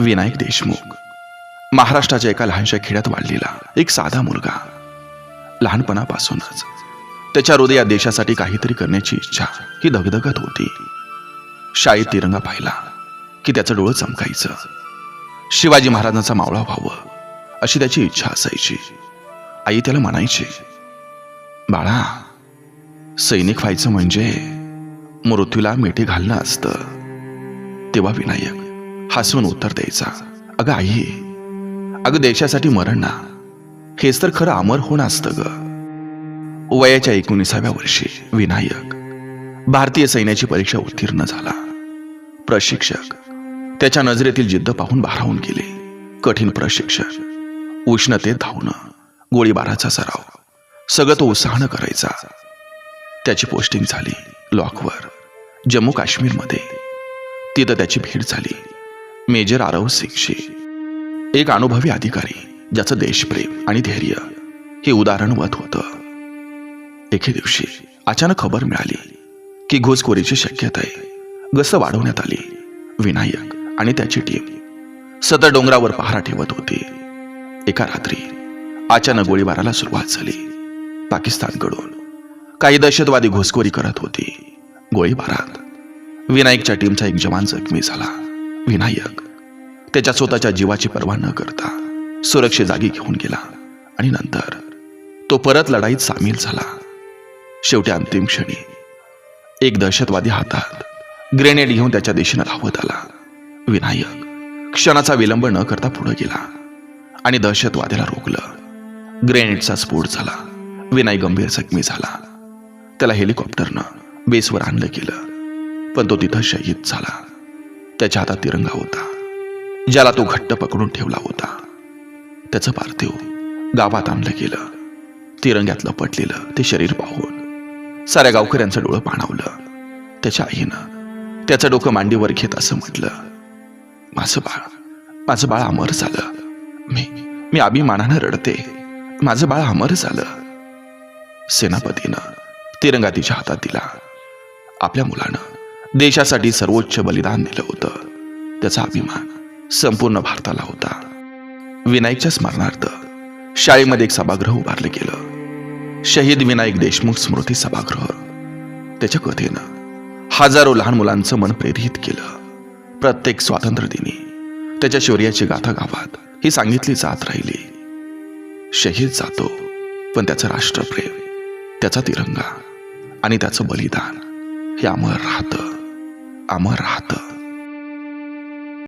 विनायक देशमुख. महाराष्ट्राच्या एका लहानशा खेड्यात वाढलेला एक साधा मुलगा. लहानपणापासूनच. त्याच्या हृदयात देशासाठी काहीतरी करण्याची इच्छा ही धगधगत होती. शाळेत तिरंगा पाहिला की त्याचं डोळं चमकायचं. शिवाजी महाराजांचा मावळा व्हावं अशी त्याची इच्छा असायची. आई त्याला म्हणायची बाळा सैनिक व्हायचं म्हणजे मृत्यूला मिठी घालणं असतं. तेव्हा विनायक हसून उत्तर द्यायचा. अगं आई अगं देशासाठी मरण ना. हेच तर खरं अमर होणं असतं ग. वयाच्या एकोणीसाव्या वर्षी विनायक भारतीय सैन्याची परीक्षा उत्तीर्ण झाला. प्रशिक्षक त्याच्या नजरेतील जिद्द पाहून भारावून गेले. कठीण प्रशिक्षक उष्णतेत धावणं गोळीबाराचा सराव सगळं तो उत्साहानं करायचा. त्याची पोस्टिंग झाली लॉकवर जम्मू काश्मीरमध्ये तिथं त्याची भेट झाली. मेजर आरव सिंगशी. एक अनुभवी अधिकारी ज्याचं देशप्रेम आणि धैर्य हे उदाहरणवत होतं. एके दिवशी अचानक खबर मिळाली की घुसखोरीची शक्यता आहे. गस्त वाढवण्यात आली. विनायक आणि त्याची टीम सतत डोंगरावर पहारा ठेवत होती. एका रात्री अचानक गोळीबाराला सुरुवात झाली. पाकिस्तानकडून काही दहशतवादी घुसखोरी करत होती. गोळीबारात विनायकच्या टीमचा एक जवान जखमी झाला. विनायक. त्याच्या स्वतःच्या जीवाची पर्वा न करता सुरक्षित जागी घेऊन गेला आणि नंतर तो परत लढाईत सामील झाला. शेवटी अंतिम क्षणी एक दहशतवादी हातात ग्रेनेड घेऊन त्याच्या दिशेनं धावत आला. विनायक क्षणाचा विलंब न करता पुढे गेला आणि दहशतवाद्याला रोखलं. ग्रेनेडचा स्फोट झाला. विनायक गंभीर जखमी झाला. त्याला हेलिकॉप्टरनं बेसवर आणलं गेलं. पण तो तिथं शहीद झाला. त्याच्या हातात तिरंगा होता ज्याला तो घट्ट पकडून ठेवला होता. त्याचं पार्थिव गावात आणलं गेलं. तिरंग्यातलं लपटलेलं ते शरीर पाहून साऱ्या गावकऱ्यांचं डोळं पाणावलं. त्याच्या आईनं त्याचं डोकं मांडीवर घेत असं म्हटलं माझं बाळ माझं बाळ अमर झालं. मी मी अभिमानानं रडते. माझं बाळ अमर झालं. सेनापतीनं तिरंगा तिच्या हातात दिला. आपल्या मुलानं देशासाठी सर्वोच्च बलिदान दिलं होतं. त्याचा अभिमान संपूर्ण भारताला होता. विनायकच्या स्मरणार्थ शाळेमध्ये एक सभागृह उभारलं गेलं. शहीद विनायक देशमुख स्मृती सभागृह. त्याच्या कथेनं हजारो लहान मुलांचं मन प्रेरित केलं. प्रत्येक स्वातंत्र्य दिनी त्याच्या शौर्याची गाथा गावात ही सांगितली जात राहिली. शहीद जातो पण त्याचं राष्ट्रप्रेम त्याचा तिरंगा आणि त्याचं बलिदान हे अमर राहतं. अमर राहतं